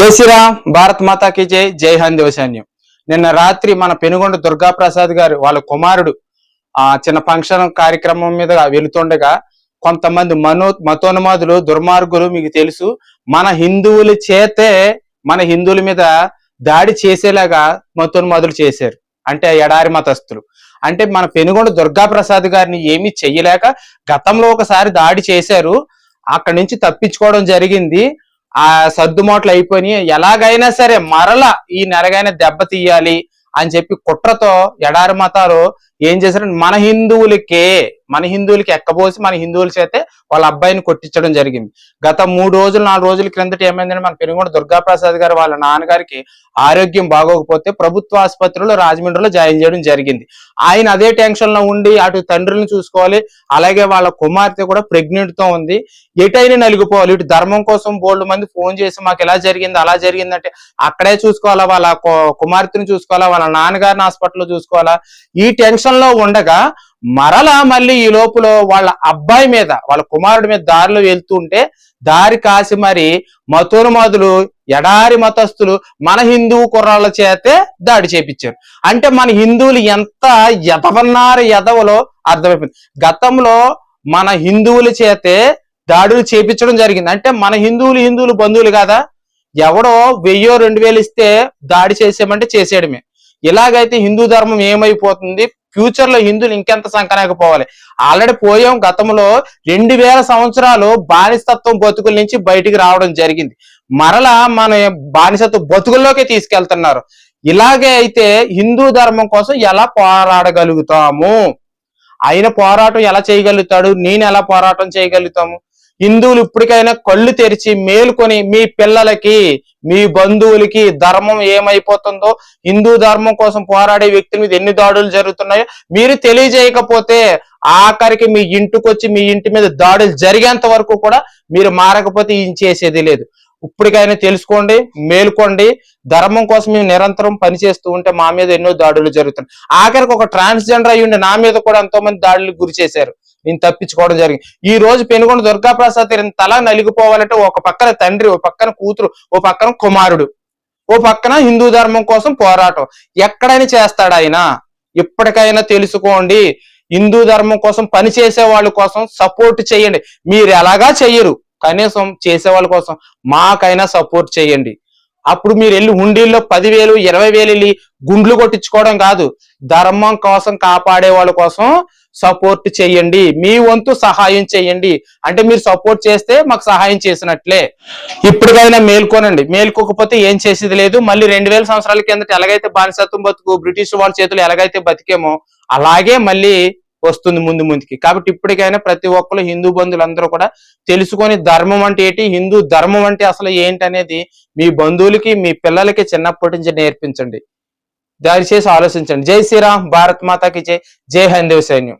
జై శ్రీరామ్ భారత్ మాతాకి జై జై హింద్ సైన్యం నిన్న రాత్రి మన పెనుగొండ దుర్గా ప్రసాద్ గారు వాళ్ళ కుమారుడు ఆ చిన్న ఫంక్షన్ కార్యక్రమం మీద వెళుతుండగా కొంతమంది మనో మతోన్మాదులు దుర్మార్గులు మీకు తెలుసు మన హిందువుల చేతే మన హిందువుల మీద దాడి చేసేలాగా మతోన్మాదులు చేశారు. అంటే ఎడారి మతస్థులు. అంటే మన పెనుగొండ దుర్గా ప్రసాద్ గారిని ఏమీ చెయ్యలేక గతంలో ఒకసారి దాడి చేశారు అక్కడి నుంచి తప్పించుకోవడం జరిగింది. ఆ సర్దుమోట్లు అయిపోయి ఎలాగైనా సరే మరల ఈ నెరగైన దెబ్బ తీయాలి అని చెప్పి కుట్రతో ఎడారి మతాలు ఏం చేశారంటే మన హిందువులకే మన హిందువులకి ఎక్కబోసి మన హిందువుల చేతే వాళ్ళ అబ్బాయిని కొట్టించడం జరిగింది. గత మూడు రోజులు నాలుగు రోజుల క్రిందట ఏమైందంటే మన పెనుగొండ దుర్గాప్రసాద్ గారు వాళ్ళ నాన్నగారికి ఆరోగ్యం బాగోకపోతే ప్రభుత్వ ఆసుపత్రిలో రాజమండ్రిలో జాయిన్ చేయడం జరిగింది. ఆయన అదే టెన్షన్లో ఉండి అటు తండ్రిని చూసుకోవాలి అలాగే వాళ్ళ కుమార్తె కూడా ప్రెగ్నెంట్తో ఉంది. ఎటైనా నలిగిపోవాలి. ఇటు ధర్మం కోసం బోల్డ్ మంది ఫోన్ చేసి మాకు ఎలా జరిగింది అలా జరిగిందంటే అక్కడే చూసుకోవాలా వాళ్ళ కుమార్తెను కుమార్తెని చూసుకోవాలా వాళ్ళ నాన్నగారిని హాస్పిటల్లో చూసుకోవాలా? ఈ టెన్షన్లో ఉండగా మరలా మళ్ళీ ఈ లోపల వాళ్ళ అబ్బాయి మీద వాళ్ళ కుమారుడి మీద దారిలో వెళ్తుంటే దారి కాసి మరి మతోన్మాదులు ఎడారి మతస్థులు మన హిందూ కుర్రాళ్ళ చేతే దాడి చేపించారు. అంటే మన హిందువులు ఎంత ఎదవన్నారు ఎదవలో అర్థమైపోయింది. గతంలో మన హిందువుల చేతే దాడులు చేపించడం జరిగింది. అంటే మన హిందువులు హిందువులు బంధువులు కదా? ఎవడో వెయ్యో రెండు వేలు ఇస్తే దాడి చేసేయమంటే చేసేయడమే. ఇలాగైతే హిందూ ధర్మం ఏమైపోతుంది? ఫ్యూచర్లో హిందువులు ఇంకెంత సంకనకపోవాలి ఆల్రెడీ పోయాం గతంలో రెండు వేల సంవత్సరాలు బానిసత్వం బతుకుల నుంచి బయటికి రావడం జరిగింది. మరలా మన బానిసత్వ బతుకుల్లోకి తీసుకెళ్తున్నారు. ఇలాగే అయితే హిందూ ధర్మం కోసం ఎలా పోరాడగలుగుతాము? ఆయన పోరాటం ఎలా చేయగలుగుతాడు? నేను ఎలా పోరాటం చేయగలుగుతాము? హిందువులు ఇప్పటికైనా కళ్ళు తెరిచి మేలుకొని మీ పిల్లలకి మీ బంధువులకి ధర్మం ఏమైపోతుందో హిందూ ధర్మం కోసం పోరాడే వ్యక్తుల మీద ఎన్ని దాడులు జరుగుతున్నాయో మీరు తెలియజేయకపోతే ఆఖరికి మీ ఇంటికొచ్చి మీ ఇంటి మీద దాడులు జరిగేంత వరకు కూడా మీరు మారకపోతే ఏం చేసేది లేదు. ఇప్పటికైనా తెలుసుకోండి మేలుకోండి. ధర్మం కోసం మేము నిరంతరం పనిచేస్తూ ఉంటే మా మీద ఎన్నో దాడులు జరుగుతున్నాయి. ఆఖరికి ఒక ట్రాన్స్జెండర్ అయ్యి ఉండి నా మీద కూడా ఎంతో మంది దాడులు గురి చేశారు. నేను తప్పించుకోవడం జరిగింది. ఈ రోజు పెనుగొండ దుర్గా ప్రసాద్ తల నలిగిపోవాలంటే ఒక పక్కన తండ్రి ఓ పక్కన కూతురు ఓ పక్కన కుమారుడు ఓ పక్కన హిందూ ధర్మం కోసం పోరాటం. ఎక్కడైనా చేస్తాడు ఆయన. ఇప్పటికైనా తెలుసుకోండి హిందూ ధర్మం కోసం పనిచేసే వాళ్ళ కోసం సపోర్ట్ చేయండి. మీరు ఎలాగా చెయ్యరు కనీసం చేసే వాళ్ళ కోసం మాకైనా సపోర్ట్ చేయండి. అప్పుడు మీరు వెళ్ళి హుండీల్లో పదివేలు ఇరవై వేలు వెళ్ళి గుండ్లు కొట్టించుకోవడం కాదు ధర్మం కోసం కాపాడే వాళ్ళ కోసం సపోర్ట్ చేయండి. మీ వంతు సహాయం చేయండి. అంటే మీరు సపోర్ట్ చేస్తే మాకు సహాయం చేసినట్లే. ఇప్పటికైనా మేల్కోనండి. మేల్కోకపోతే ఏం చేసేది లేదు. మళ్ళీ రెండు వేల సంవత్సరాల కిందట ఎలాగైతే బానిసత్వం బతుకు బ్రిటిష్ వాళ్ళ చేతులు ఎలాగైతే బతికేమో అలాగే మళ్ళీ వస్తుంది ముందు ముందుకి. కాబట్టి ఇప్పటికైనా ప్రతి ఒక్కరు హిందూ బంధువులందరూ కూడా తెలుసుకొని ధర్మం అంటే ఏంటి? హిందూ ధర్మం అంటే అసలు ఏంటి అనేది మీ బంధువులకి మీ పిల్లలకి చిన్నప్పటి నుంచి నేర్పించండి. దయచేసి ఆలోచించండి. జై శ్రీరామ్ భారత్ మాతాకి జై. జై హిందూ సైన్యం.